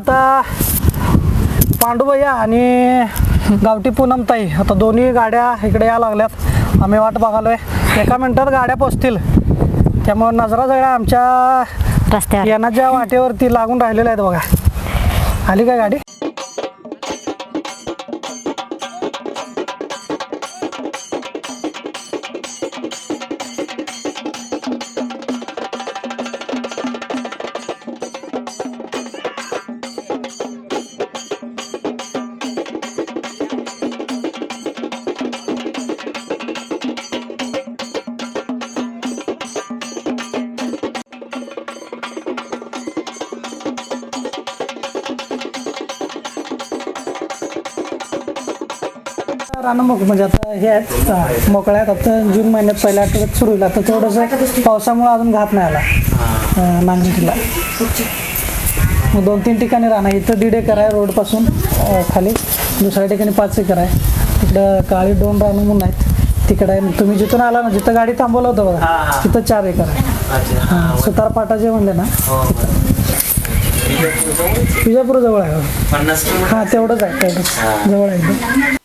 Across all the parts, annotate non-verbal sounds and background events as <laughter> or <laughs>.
आता पांडुबैया आणि गावठी पूनमताई आता दोन्ही गाड्या इकडे या लागल्यात. आम्ही वाट बघालोय. एका मिनिटात गाड्या पोचतील. त्यामुळे नजरा सगळ्या आमच्या रस्त्यावर. येण्याच्या वाटेवरती लागून राहिलेल्या आहेत बघा. आली काय गाडी? रानं मोक म्हणजे आता हे आहेत मोकळ्या आहेत. आता जून महिन्यात पहिल्या आठवड्यात सुरू होईल. आता थोडंसं पावसामुळे अजून घात नाही आला नांगीला मग दोन तीन ठिकाणी राहणार इथं दीड एकर आहे रोडपासून खाली. दुसऱ्या ठिकाणी पाच एकर आहे. तिकडं काळी दोन रानं म्हणून आहेत. तिकडं आहे. तुम्ही जिथून आला ना जिथं गाडी थांबवलं होतं बघा तिथं चार एकर आहे. हां सुतार पाटा जे म्हणले ना. विजापूर जवळ आहे हो. हां तेवढंच आहे तेवढंच. जवळ आहे.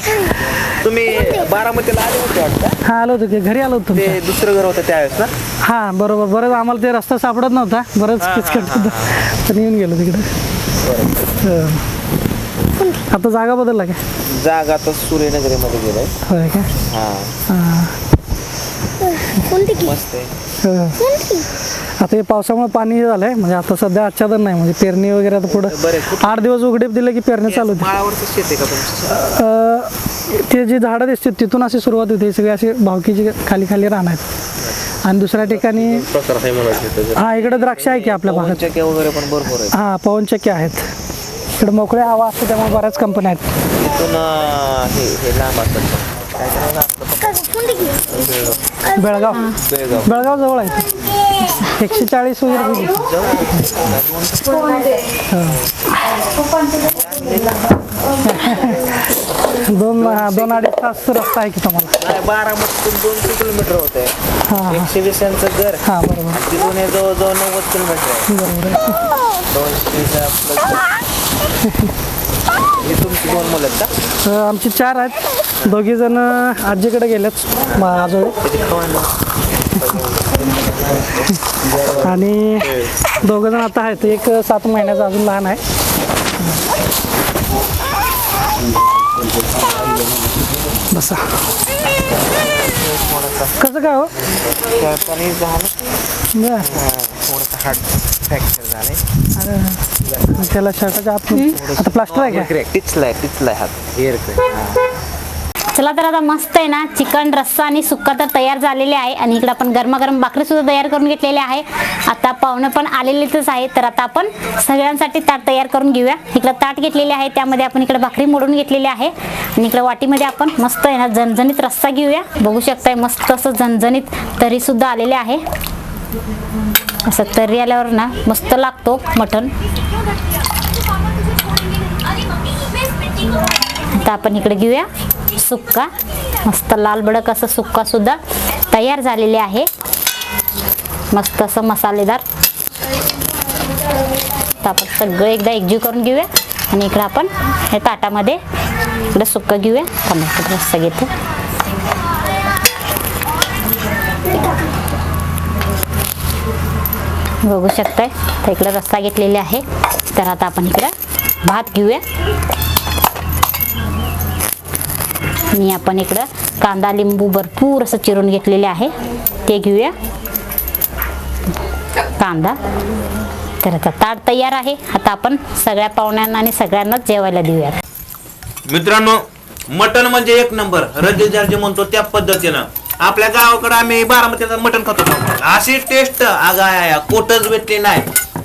<laughs> तुम्ही बारामतीला आले होते वाटतं? हा आलो होतो की घरी आलो होतो ते. दुसरं घर होतं त्यावेळेस ना? हा बरोबर. बरंच आम्हाला ते रस्ता सापडत नव्हता. बरंच किचकट होतं. पण येऊन गेलो तिकडे. हो. आता जागा बदलला का? जागा आता सूर्यनगरीमध्ये गेलाय. होय का? हा. हा. मस्त आहे. हो. आता हे पावसामुळे पाणी झालंय. म्हणजे आता सध्या आच्छादन नाही. म्हणजे पेरणी वगैरे आता पुढं बरेच आठ दिवस उघडीप दिले की पेरणी चालू होते. माळावरचं शेत आहे का तुमचं? अं, ते जे झाडं दिसतात तिथून अशी सुरुवात होते. सगळे असे भावकीचे खाली खाली राहणार आहेत. आणि दुसऱ्या ठिकाणी प्रकार आहे मला हा इकडे द्राक्ष आहे की आपल्या भागात? चक्या वगैरे पण भरपूर आहेत. हा पवनचक्की आहेत. इकडे मोकळ्या हवा असते त्यामुळे बऱ्याच कंपन्या आहेत. तिथून अं, हे हे लांब असतात. काय त्याला आपलं बेळगाव. बेळगाव बेळगाव. बेळगाव जवळ आहे. एकशे चाळीस वगैरे. <laughs> दोन दोन अडीच तास रस्ता आहे की तुम्हाला? नाही बारामतीतून दोनशे किलोमीटर होत हा एकशे वीस यांचं घर. हा बरोबर. तिथून हे जवळजवळ नव्वद किलोमीटर आहे. बरोबर. आहे दोनशे हे तुमची दोन मुलं आहेत का? अं, आमची चार आहेत. दोघी जण आजीकडे गेलेत आजोळी. त्याची आणि दोघं जण आता आहेत. एक सात महिन्याचा अजून लहान आहे. बसा. कसं काय हो? खेळताना झालं बरं. थोडंसं हार्ट फ्रॅक्चर झालंय त्याला शर्टाच्या आत आता प्लास्टर आहे का? क्रॅक टिचलाय टिचलाय हात हेअर चला तर आता मस्त आहे ना चिकन रस्सा आणि सुक्का तर तयार झालेले आहे. आणि इकडे आपण गरमागरम भाकरी सुद्धा तयार करून घेतलेले आहे. आता पाहुणे पण आलेलेच आहे तर आता आपण सगळ्यांसाठी ताट तयार करून घेऊया. इकडं ताट घेतलेले आहे. त्यामध्ये आपण इकडे भाकरी मोडून घेतलेली आहे. आणि इकडे वाटीमध्ये आपण मस्त आहे ना झणझणीत रस्सा घेऊया. बघू शकताय मस्त असं झणझणीत तरी सुद्धा आलेले आहे. असं तर्री आल्यावर ना मस्त लागतो मटण. आता आपण इकडे घेऊया. सुक्का. मस्त लाल बडक असं सुक्का सुद्धा तयार झालेले आहे. मस्त असं मसालेदार. तर आपण सगळं एकदा एकजीव करून घेऊया. आणि इकडं आपण हे ताटामध्ये इकडं सुक्क घेऊया. टमाटर रस्सा घेतो. बघू शकताय. तर इकडं रस्सा घेतलेले आहे. तर आता आपण इकडं भात घेऊया. आणि आपण इकडं कांदा लिंबू भरपूर असं चिरून घेतलेले आहे. ते घेऊया. कांदा. तर आता ताट तयार आहे. आता आपण सगळ्या पाहुण्यांना आणि सगळ्यांनाच जेवायला देऊया मित्रांनो मटन म्हणजे एक नंबर. रजे जे म्हणतो त्या पद्धतीनं. आपल्या गावाकडे आम्ही बारामतीचं मटन खातो. अशी टेस्ट आगा कोटच भेटली नाही.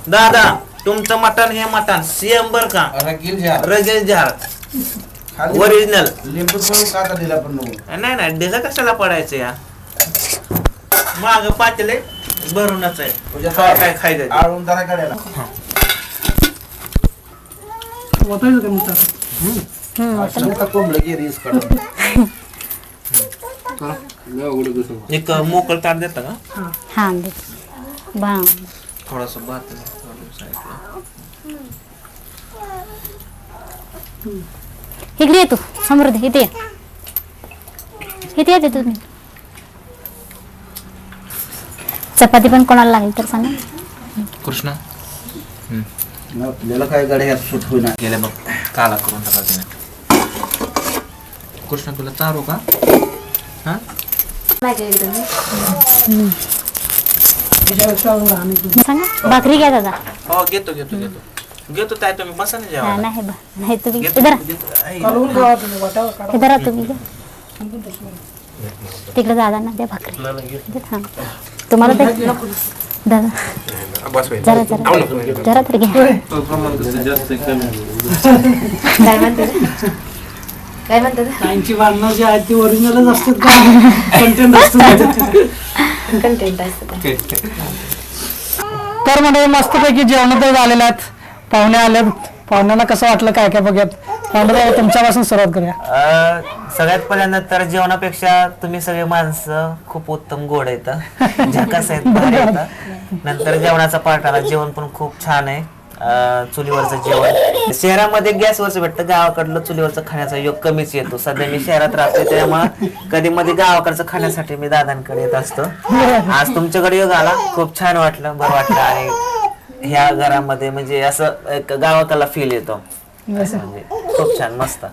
दादा तुमचं मटन हे मटन सेम बर का? रगील झार ओरिजिनल लिंबू दिला पण नको. नाही नाही ढेसा कशाला पडायचं या? माग पाचले भरूनच आहे. तुझ्या काय काय खायचं आळून जरा काढायला. वाटायचं का मग ताटात? असं नका कोंबडं घे रीस काढून. एक मोकळ ताट देता का? हां. दे. बा थोडासा भात इकडे ये तू समृद्धी इथे ये. इथे येते तुम्ही. चपाती पण कोणाला लागेल तर सांगा. कृष्णा? आपल्याला काय गाड्या सुट होईना. गेले बघ काला करून टाका तिने. कृष्णा तुला चारू का? हा? सांगा भाकरी घ्या दादा. हो घेतो घेतो घेतो. घेतो ताई तुम्ही बसा ना हा, जेवायला नाही बा नाही तुम्ही घेतो, इधर घेतो. आई, आ तुम्ही तिकडे दादा ना द्या भाकरी. तुम्हाला ते दादा. बस बाई. जरा जरा. जरा तरी घ्या. काय म्हणतात? ताईंची भांडणं जी आहेत ती ओरिजिनलच असतात का? कंटेंट असतं. तर म्हणजे मस्तपैकी जेवण तर झालेलं आहेत. पाहुणे आले. पाहुण्यांना कसं वाटलं काय काय बघत पाहुणे तुमच्यापासून सुरुवात करूया. अ, सगळ्यात पहिल्यांदा तर जेवणापेक्षा तुम्ही सगळे माणसं खूप उत्तम गोड आहेत झकास आहेत भारी आहेत नंतर जेवणाचा पार्ट आला. जेवण पण खूप छान आहे. अ, चुलीवरचं जेवण. शहरामध्ये गॅसवरचं भेटतं. गावाकडलं चुलीवरचं खाण्याचा योग कमीच येतो. सध्या मी शहरात राहतोय त्यामुळे कधी मध्ये गावाकडचं खाण्यासाठी मी दादांकडे येत असतो. आज तुमच्याकडे योग आला. खूप छान वाटलं. बरं वाटलं. आणि ह्या घरामध्ये म्हणजे असं एक गावाकडला फील येतो. असं. म्हणजे खूप छान मस्त.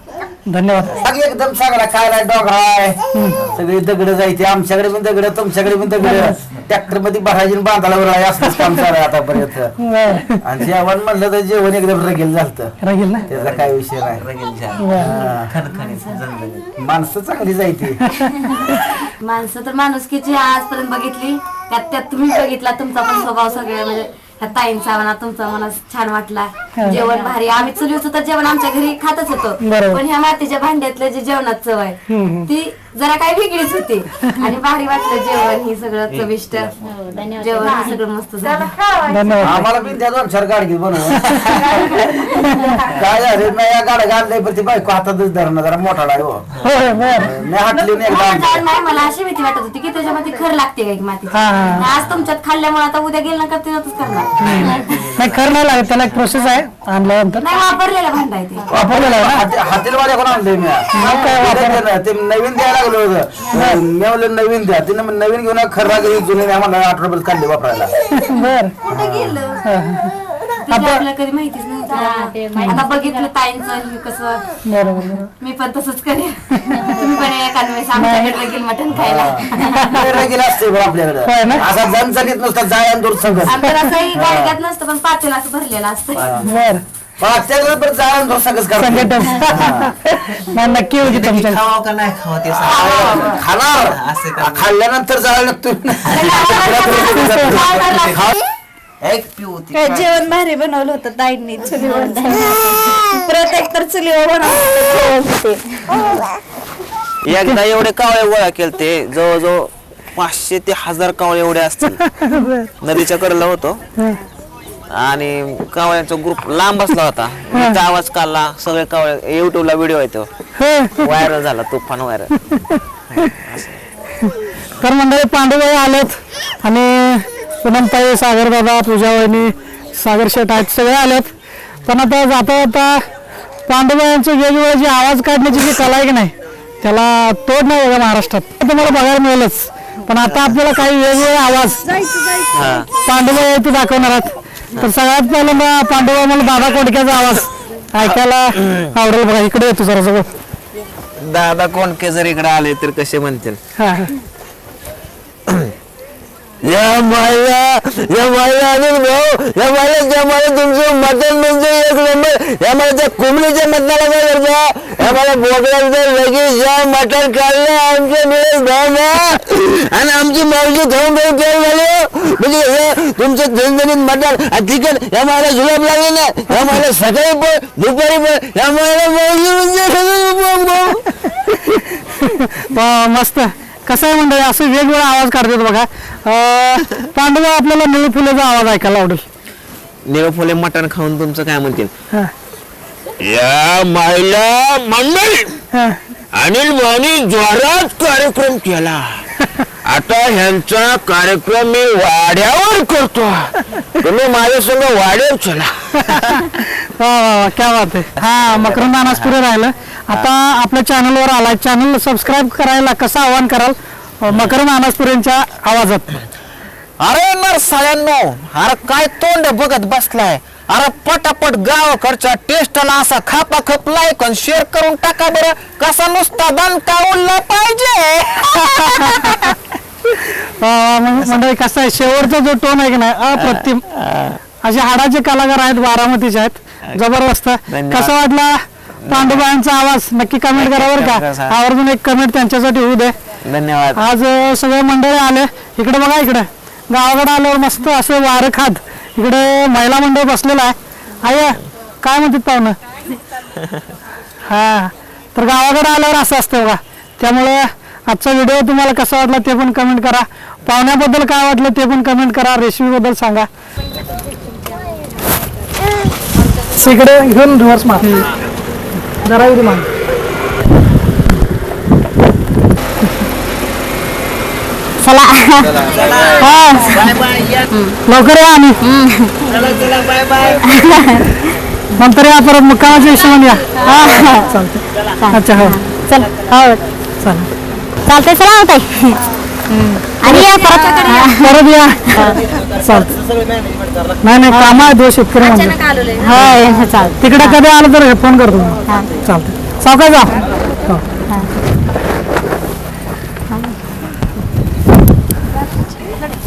धन्यवाद. एकदम चांगला खायला डोंगर आहे. सगळी दगड जायचे आमच्याकडे पण दगड तुमच्याकडे पण दगड. ट्रॅक्टरमध्ये भरायची आणि बांधाला वर आहे असंच काम चालू आहे आतापर्यंत. बरं. आणि जेवण म्हणलं तर जेवण एकदम रगेल झालं राहील ना? त्याचा काय विषय नाही. रगेल. खणखणीत. माणसं चांगली जायची. माणसं तर माणुसकीची आजपर्यंत बघितली. त्यात त्यात तुम्ही बघितला तुमचा पण स्वभाव सगळे. म्हणजे ह्या ताईंचा म्हणा तुमचा मला छान वाटला. जेवण भारी. आम्ही चुलीवचं तर जेवण आमच्या घरी खातच होतो. बरोबर. पण ह्या मातीच्या भांड्यातलं जे जेवणात चव आहे हम्म. ती जरा काही वेगळीच होती. आणि भारी वाटलं जेवण ही सगळं चविष्ट. जेवण हे सगळं मस्त झालं. धन्यवाद. आम्हाला पण त्या दोन चार गाडगी बनव. काय झालं? नाही या गाड्या गाडल्या पण ती बायको हातातच धरणं जरा मोठा आहे हो. होय बरं मी हाटली नाही मला नाही अशी भीती वाटत होती की त्याच्यामध्ये खर लागते का हा, हा. आज तुमच्यात खाल्ल्यामुळे आता उद्या गेलं ना करते करणार. नाही खरं नाही लागत त्याला एक प्रोसेस आहे. आणल्यानंतर? नाही वापरलेलं भांड आहे ते. वापरलेलं आहे ना? हाती- हातेलवाड्या कोण आणले मी ते नवीन द्यायला लागलो होतं. मी म्हणलं नवीन द्या. तिने मग नवीन घेऊन खरा घरी जुने नाही आम्हाला आठ रुपये काढले वापरायला. बर. कुठे गेलं? तिला आपल्याला कधी माहितीच नव्हतं. आता बघितलं ताईंचं कसं. बरोबर. मी पण तसंच करेन. तुम्ही पण आमच्याकडे मटण खायला. गेला असते बरं होय आपल्याकडे ना? असा जणजणीत नुसता जाय आणि दूर संघ आमचं असंही गाडग्यात नसतं पण पातेला असं भरलेलं असतं. बर. पण जाय दूर संघच नाही नक्की होती तुमच्या खावा का नाही खावा ते सांगा. खाणार असं का? खाल्ल्यानंतर जायला लागतो एक पिऊ ती काय जेवण भारी बनवलं होतं ताईंनी चुलीवर प्रत्येक तर चुलीवर बनवलं एकदा एवढे कावळे गोळा केलते जवळजवळ पाचशे ते हजार कावळे एवढे असतील. नदीच्या कडेला होतो. आणि कावळ्यांचा ग्रुप लांब बसला होता. आवाज काढला सगळे कावळे युट्यूबला व्हिडिओ येतो. व्हायरल झाला तुफान व्हायरल तर मंडळी पांडुबाई आलेत. आणि पूनमताई सागर दादा पूजा वहिनी सागर शेठ आहेत सगळे आलेत. पण आता जाता जाता पांडुबाईंचे वेगवेगळे जे आवाज काढण्याची जी कला आहे की नाही त्याला तोड नाही बघा महाराष्ट्रात. तुम्हाला बघायला मिळेलच. पण आता आपल्याला काही वेगवेगळे आवाज पांडुबाई ते दाखवणार आहेत. तर सगळ्यात पहिल्यांदा पांडुबाई मला दादा कोडक्याचा आवाज ऐकायला आवडेल बघा. इकडे येतो जरा जवळ. दादा कोणके जर इकडे आले तर कसे म्हणतील? या माया या माया अनिल भाऊ या माया त्या माया तुमचं मटण म्हणजे एक नंबर. या मला त्या कोंबडीच्या मटणाला काय करता? या मला बोकड्यांचं लगेच या मटण काढलं आमच्या मिळेल भावना आणि आमची मावशी धावून खाऊन तयार झालो. म्हणजे हे तुमचं झणझणीत मटण आणि चिकन या मला जुलाब लागले. ना या मला सकाळी पण दुपारी पण या मला मावशी म्हणजे सगळं भाऊ. <laughs> मस्त. कसं आहे मंडळी? असं वेगवेगळा आवाज काढतात बघा. अं, <laughs> पांडुबा आपल्याला निळू फुलेचा आवाज ऐकायला आवडेल. निळू फुले मटण खाऊन तुमचं काय म्हणतील? हा, या मायला मंडळी हा. अनिल भाऊनी जोरात कार्यक्रम केला. आता ह्यांचा कार्यक्रम मी वाड्यावर करतो. तुम्ही माझ्या संग वाड्यावर चला. वा वा वा क्या बात आहे. हा मकरंद अनास पुढे राहिलं. आता आपल्या चॅनलवर आला चॅनल सबस्क्राईब करायला कसं आवाहन कराल? मकरंद अनासपुरेंच्या आवाजात. अरे नरसाळ्यांनो अरे काय तोंड बघत बसलाय? अरे पटापट गावाकडच्या टेस्टला असा खापा खप लाईक आणि शेअर करून टाका बरं. कसा नुसता दणका उडला पाहिजे. <laughs> मंडळी कसं आहे? शेवटचा जो टोन आहे की नाही अप्रतिम. असे हाडाचे कलाकार आहेत बारामतीचे आहेत. जबरदस्त. धन्यवाद. कसं वाटला पांडुबाईंचा आवाज? नक्की कमेंट करा बरं का. आवर्जून एक कमेंट त्यांच्यासाठी होऊ दे. धन्यवाद. आज अ, सगळे मंडळी आले. इकडे बघा इकडे. गावाकडे आल्यावर मस्त असं वारं खात. इकडे महिला मंडळ बसलेला आहे. आय काय म्हणतात पाहुणं? हा तर गावाकडे आल्यावर असं असतं बघा. त्यामुळे आजचा व्हिडिओ तुम्हाला कसा वाटला ते पण कमेंट करा. पाहुण्याबद्दल काय वाटलं ते पण कमेंट करा. रेसिपीबद्दल सांगा. इकडे घेऊन रिव्हर्स मार. जरा इकडे हा. लवकर या आणि. नंतर या परत मुक्कामाच्या हिशोबाने या. हा. चालतं अच्छा हो. चल हो. चालेल चालतंय चला होत आणि या परत परत या. चालतं नाही नाही काम आहे दोष शेतकरी म्हणजे. होय चालतं तिकडे कधी आलं तर फोन करतो. चालतं सावकाश जा. हो.